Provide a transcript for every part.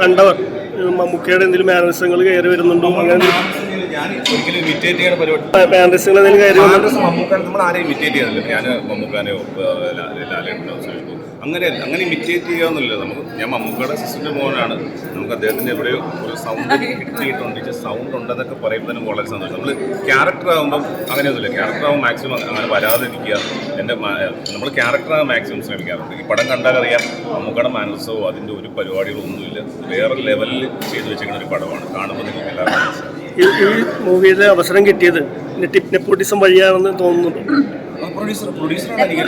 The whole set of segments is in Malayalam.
കണ്ടവർ മുഖ്യയുടെ മമ്മൂക്കയുടെ എന്തെങ്കിലും മാനസങ്ങൾ കയറി വരുന്നുണ്ടോ? അങ്ങനെ ഞാൻ ഒരിക്കലും ഇമിറ്റേറ്റ് ചെയ്യണ പരിപാടി. മാനറിസങ്ങൾ എന്തെങ്കിലും കയറി മമ്മൂക്കാൻ നമ്മൾ ആരെയും ഇമിറ്റേറ്റ് ചെയ്യാനില്ല ഞാൻ മമ്മൂക്കാനെയോ ലാലേട്ടനോ അങ്ങനെ അങ്ങനെ ഇമിറ്റേറ്റ് ചെയ്യാന്നില്ല നമുക്ക് ഞാൻ മമ്മൂക്കയുടെ സിസ്റ്ററിന്റെ മോനാണ്. നമുക്ക് അദ്ദേഹത്തിന്റെ എവിടെയോ ഒരു സൗണ്ട് കിട്ടിയിട്ടുണ്ട്. സൗണ്ട് ഉണ്ടെന്നൊക്കെ പറയുമ്പോൾ തന്നെ വളരെ സന്തോഷം. നമ്മൾ ക്യാരക്ടർ ആകുമ്പോൾ അങ്ങനെയൊന്നുമില്ല. ക്യാരക്ടർ ആകുമ്പോൾ മാക്സിമം അങ്ങനെ വരാതിരിക്കുക. എന്റെ നമ്മൾ ക്യാരക്ടർ മാക്സിമം ശ്രമിക്കാറുണ്ട്. ഈ പടം കണ്ടാൽ അറിയാം മമ്മൂക്കയുടെ മാനസവും അതിന്റെ ഒരു പരിപാടികളോ ഒന്നുമില്ല. വേറെ ലെവലിൽ ചെയ്തു വെച്ചിരിക്കുന്ന ഒരു പടമാണ്. കാണുമ്പോൾ നിങ്ങൾക്ക് എല്ലാവരും ഈ മൂവിയിൽ മൂവിയിലെ അവസരം കിട്ടിയത് നെപ്പോട്ടിസം വഴിയാണെന്ന് തോന്നുന്നുണ്ടോ? പ്രൊഡ്യൂസർ പ്രൊഡ്യൂസറാണ് എനിക്ക്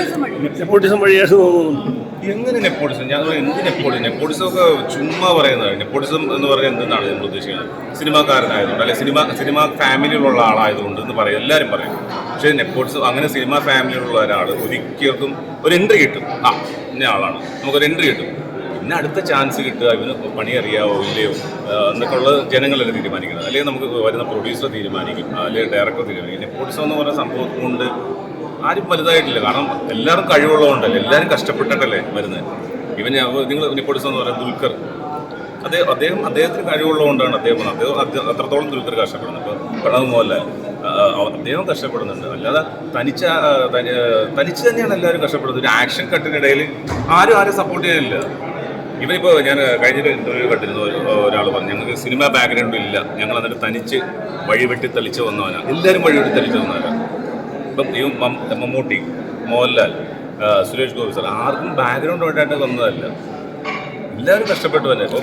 നെപ്പോട്ടിസം വഴിയാണെന്ന് തോന്നുന്നുണ്ടോ? എങ്ങനെ നെപ്പോളിസം? ഞാൻ പറയും, എന്ത് നെപ്പോളിസം? നെപ്പോളിസം ഒക്കെ ചുമ്മാ പറയുന്നതാണ്. നെപ്പോളിസം എന്ന് പറയുന്നത് എന്താണ് നമ്മൾ ഉദ്ദേശിക്കുന്നത്? സിനിമാക്കാരനായതുകൊണ്ട് അല്ലെ സിനിമ സിനിമ ഫാമിലിയിലുള്ള ആളായതുകൊണ്ട് എന്ന് പറയും. എല്ലാവരും പറയും. പക്ഷേ നെപ്പോളിസം അങ്ങനെ സിനിമ ഫാമിലിയിലുള്ള ഒരാൾ ഒരിക്കലും ഒരു എൻട്രി കിട്ടും. ആ ഇന്ന ആളാണ്. നമുക്കൊരു എൻട്രി കിട്ടും. പിന്നെ അടുത്ത ചാൻസ് കിട്ടുക ഇവന് പണി അറിയാവോ ഇല്ലയോ എന്നൊക്കെ ഉള്ളത് ജനങ്ങളല്ലേ തീരുമാനിക്കുന്നത്. അല്ലെങ്കിൽ നമുക്ക് വരുന്ന പ്രൊഡ്യൂസർ തീരുമാനിക്കും അല്ലെങ്കിൽ ഡയറക്ടർ തീരുമാനിക്കും. പ്രൊഡ്യൂസർ എന്ന് പറഞ്ഞ സംഭവം കൊണ്ട് ആരും വലുതായിട്ടില്ല. കാരണം എല്ലാവരും കഴിവുള്ളതുകൊണ്ടല്ലേ എല്ലാവരും കഷ്ടപ്പെട്ടിട്ടല്ലേ വരുന്നത്. ഇവൻ നിങ്ങൾ നെപ്പോളിസം എന്ന് പറയുന്നത് ദുൽഖർ. അദ്ദേഹം അദ്ദേഹം അദ്ദേഹത്തിന് കഴിവുള്ളതുകൊണ്ടാണ് അദ്ദേഹം. അദ്ദേഹം അത് അത്രത്തോളം ദുൽഖർ കഷ്ടപ്പെടുന്നത് പ്രണവ് മോഹൻലാൽ അദ്ദേഹം കഷ്ടപ്പെടുന്നുണ്ട്. അല്ലാതെ തനിച്ച തനിച്ച് തന്നെയാണ് എല്ലാവരും കഷ്ടപ്പെടുന്നത്. ഒരു ആക്ഷൻ കട്ടിനിടയിൽ ആരും ആരും സപ്പോർട്ട് ചെയ്തില്ല. ഇവനിപ്പോൾ ഞാൻ കഴിഞ്ഞൊരു ഇന്റർവ്യൂ കണ്ടിരുന്നു. ഒരാൾ പറഞ്ഞു ഞങ്ങൾക്ക് സിനിമ ബാക്ക്ഗ്രൗണ്ട് ഇല്ല. ഞങ്ങൾ എന്നിട്ട് തനിച്ച് വഴിവെട്ടി തെളിച്ച് വന്നവനാണ് എല്ലാവരും വഴിവെട്ടി തെളിച്ച് വന്നവരാണ് ഇപ്പം ഈ മമ്മൂട്ടി മോഹൻലാൽ സുരേഷ് ഗോപി സാർ ആർക്കും ബാക്ക്ഗ്രൗണ്ട് ഉണ്ടായിട്ട് വന്നതല്ല. എല്ലാവരും കഷ്ടപ്പെട്ടു തന്നെ ആർക്കും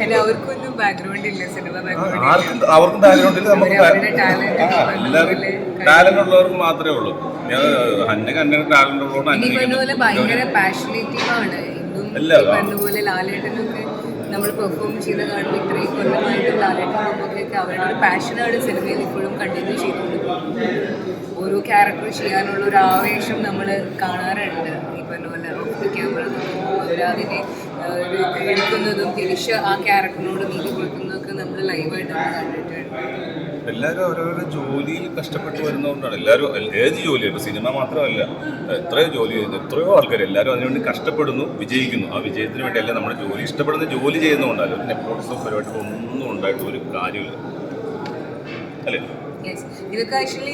അവർക്കും ബാക്ക്ഗ്രൗണ്ട് ഇല്ല നമുക്ക് എല്ലാവരും ടാലന്റ് ഉള്ളവർക്ക് മാത്രമേ ഉള്ളൂ. ഞാൻ അന്നെ അന്നെ ടാലന്റ് ഉള്ളതുകൊണ്ട് ഭയങ്കര അന്വേഷിക്കുന്നു പാഷനേറ്റീവ് ആണ് അല്ല, ഈ പറഞ്ഞ ലാലേട്ടനൊക്കെ നമ്മൾ പെർഫോം ചെയ്യുന്ന കാണുമ്പോൾ ഇത്രയും കൊല്ലമായിട്ട് ലാലേട്ടൻ മമ്മൂക്കൊക്കെ അവരുടെ ഒരു പാഷനാണ് സിനിമയിൽ ഇപ്പോഴും കണ്ടിന്യൂ ചെയ്തുകൊണ്ടിരിക്കുന്നത്. ഓരോ ക്യാരക്ടർ ചെയ്യാനുള്ള ഒരു ആവേശം നമ്മൾ കാണാറുണ്ട്. ഈ പറഞ്ഞ പോലെ ഓഫ് ക്യാമറ അവരതിനെ എടുക്കുന്നതും തിരിച്ച് ആ ക്യാരക്ടറിനോട് നീതി കൊടുക്കുന്നതൊക്കെ നമ്മൾ ലൈവായിട്ട് നമ്മൾ കണ്ടിട്ടുണ്ട്. എല്ലാവരും അവരവരുടെ ജോലിയിൽ കഷ്ടപ്പെട്ട് വരുന്നതുകൊണ്ടാണ്. എല്ലാവരും ഏത് ജോലിയാണ് സിനിമ മാത്രമല്ല എത്രയോ ജോലി എത്രയോ ആൾക്കാർ എല്ലാവരും അതിനുവേണ്ടി കഷ്ടപ്പെടുന്നു വിജയിക്കുന്നു. ആ വിജയത്തിന് വേണ്ടിയല്ല നമ്മുടെ ജോലി ഇഷ്ടപ്പെടുന്ന ജോലി ചെയ്യുന്നതുകൊണ്ടല്ല ഒരു നെപ്പോട്ടിസം പരിപാടി ഒന്നും ഉണ്ടായിട്ട് ഒരു കാര്യമില്ല. അല്ലേ? ഇതൊക്കെ ആക്ച്വലി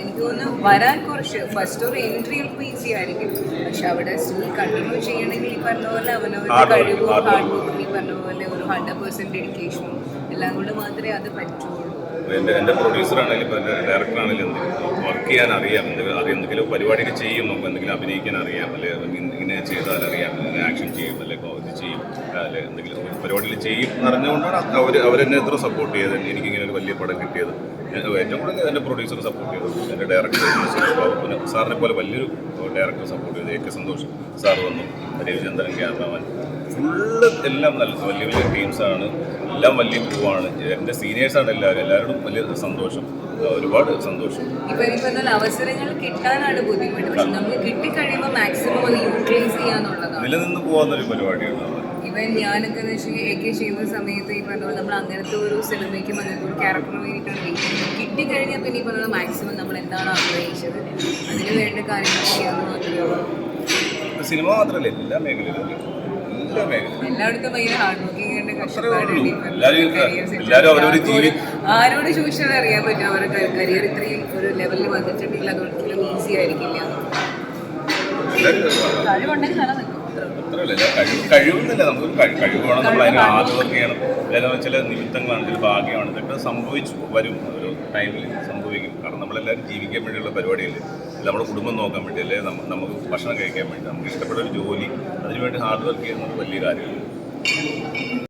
എനിക്ക് തോന്നുന്നു വരാൻ കുറച്ച് ഫസ്റ്റ് ഒരു എൻട്രി ചിലപ്പോൾ ഈസി ആയിരിക്കും. പക്ഷെ അവിടെ സ്റ്റിൽ കണ്ടിന്യൂ ചെയ്യണമെങ്കിൽ ഈ പറഞ്ഞ പോലെ അവനവരുടെ കഴിവും ഹാർഡ് വർക്കും ഈ പറഞ്ഞ പോലെ ഒരു ഹൺഡ്രഡ് പെർസെന്റ് ഡെഡിക്കേഷനും എല്ലാം കൊണ്ട് മാത്രമേ അത് പറ്റുള്ളൂ. എന്റെ എന്റെ പ്രൊഡ്യൂസറാണെങ്കിലും ഡയറക്ടറാണെങ്കിലും വർക്ക് ചെയ്യാൻ അറിയാം. എന്തെങ്കിലും അറിയാം എന്തെങ്കിലും പരിപാടിയൊക്കെ ചെയ്യും നമുക്ക് എന്തെങ്കിലും അഭിനയിക്കാൻ അറിയാം അല്ലെങ്കിൽ ഇങ്ങനെ ചെയ്താൽ അറിയാം ആക്ഷൻ ചെയ്യും അല്ലെങ്കിൽ ഇത് ചെയ്യും അല്ലെ എന്തെങ്കിലും പരിപാടിയിൽ ചെയ്യും എന്ന് അറിഞ്ഞുകൊണ്ടാണ് അവർ അവരെന്നെ എത്ര സപ്പോർട്ട് ചെയ്തത്. എനിക്ക് ഇങ്ങനെ ഒരു വലിയ പടം കിട്ടിയത്. ഏറ്റവും കൂടുതൽ എന്റെ പ്രൊഡ്യൂസർ സപ്പോർട്ട് ചെയ്തു. എന്റെ ഡയറക്ടർ സാറിനെ പോലെ വലിയൊരു ഡയറക്ടർ സപ്പോർട്ട് ചെയ്തു. എ കെ സന്തോഷം സാർ വന്നു. രവിചന്ദ്രൻ ക്യാമറമാൻ ഫുള്ള് എല്ലാം നല്ല വലിയ വലിയ ടീംസാണ് എല്ലാം വലിയ പൂവാണ് എന്റെ സീനിയേഴ്സാണ് എല്ലാവരും. എല്ലാവരോടും വലിയ സന്തോഷം. ഒരുപാട് സന്തോഷം. അവസരങ്ങൾ കിട്ടാനാണ് ബുദ്ധിമുട്ട്. പക്ഷെ നമുക്ക് കിട്ടിക്കഴിയുമ്പോൾ മാക്സിമം അത് യൂട്ടിലൈസ് ചെയ്യാന്നുള്ളതാണ്. നിലനിന്ന് പോകുന്നൊരു പരിപാടിയാണ്. ഇവൻ ഞാനൊക്കെ ഒക്കെ ചെയ്യുന്ന സമയത്ത് ഈ പറഞ്ഞ നമ്മൾ അങ്ങനത്തെ ഒരു സിനിമയ്ക്കും അങ്ങനത്തെ ഒരു ക്യാരക്ടറിന് വേണ്ടിയിട്ടാണ് വെയിറ്റ് ചെയ്യുന്നത് കിട്ടിക്കഴിഞ്ഞാൽ പിന്നെ ഈ പറഞ്ഞ മാക്സിമം നമ്മൾ എന്താണ് ആഗ്രഹിച്ചത്? അതിന് വേണ്ട കാര്യങ്ങൾ ചെയ്യാമെന്ന് മാത്രമേ സിനിമ മാത്രമല്ല എല്ലാ മേഖലയിലും എല്ലാ അത്രേ ഉള്ളൂ. എല്ലാവരും എല്ലാവരും ജീവി- ആരോട് ചോദിച്ചാൽ അറിയാൻ പറ്റും അവരുടെ കരിയർ ഇത്രയും ഒരു ലെവലിൽ വന്നിട്ടുണ്ടെങ്കിൽ അത് ഒരിക്കലും ഈസി ആയിരിക്കില്ല. എല്ലാവരും കഴിവുണ്ടെങ്കിൽ നിലനിൽക്കും അത്രേ അത്രയല്ല കഴിവ് കഴിവെന്നല്ല. നമുക്ക് കഴിവ് കഴിവ് വേണം നമ്മൾ അതിന് ചെയ്യണം. അല്ലെങ്കിൽ ചില നിമിത്തങ്ങളാണ് ചില ഭാഗ്യമാണ്. ഇതൊക്കെ സംഭവിച്ചു വരും. ഒരു ടൈമിൽ സംഭവിക്കും. കാരണം നമ്മളെല്ലാവരും ജീവിക്കാൻ വേണ്ടിയുള്ള പരിപാടിയല്ലേ? അല്ല നമ്മുടെ കുടുംബം നോക്കാൻ വേണ്ടി അല്ലെ? നമുക്ക് ഭക്ഷണം കഴിക്കാൻ വേണ്ടി നമുക്ക് ഇഷ്ടപ്പെട്ട ഒരു ജോലി അതിനുവേണ്ടി ഹാർഡ് വർക്ക് ചെയ്യുന്നത് വലിയ കാര്യമാണ്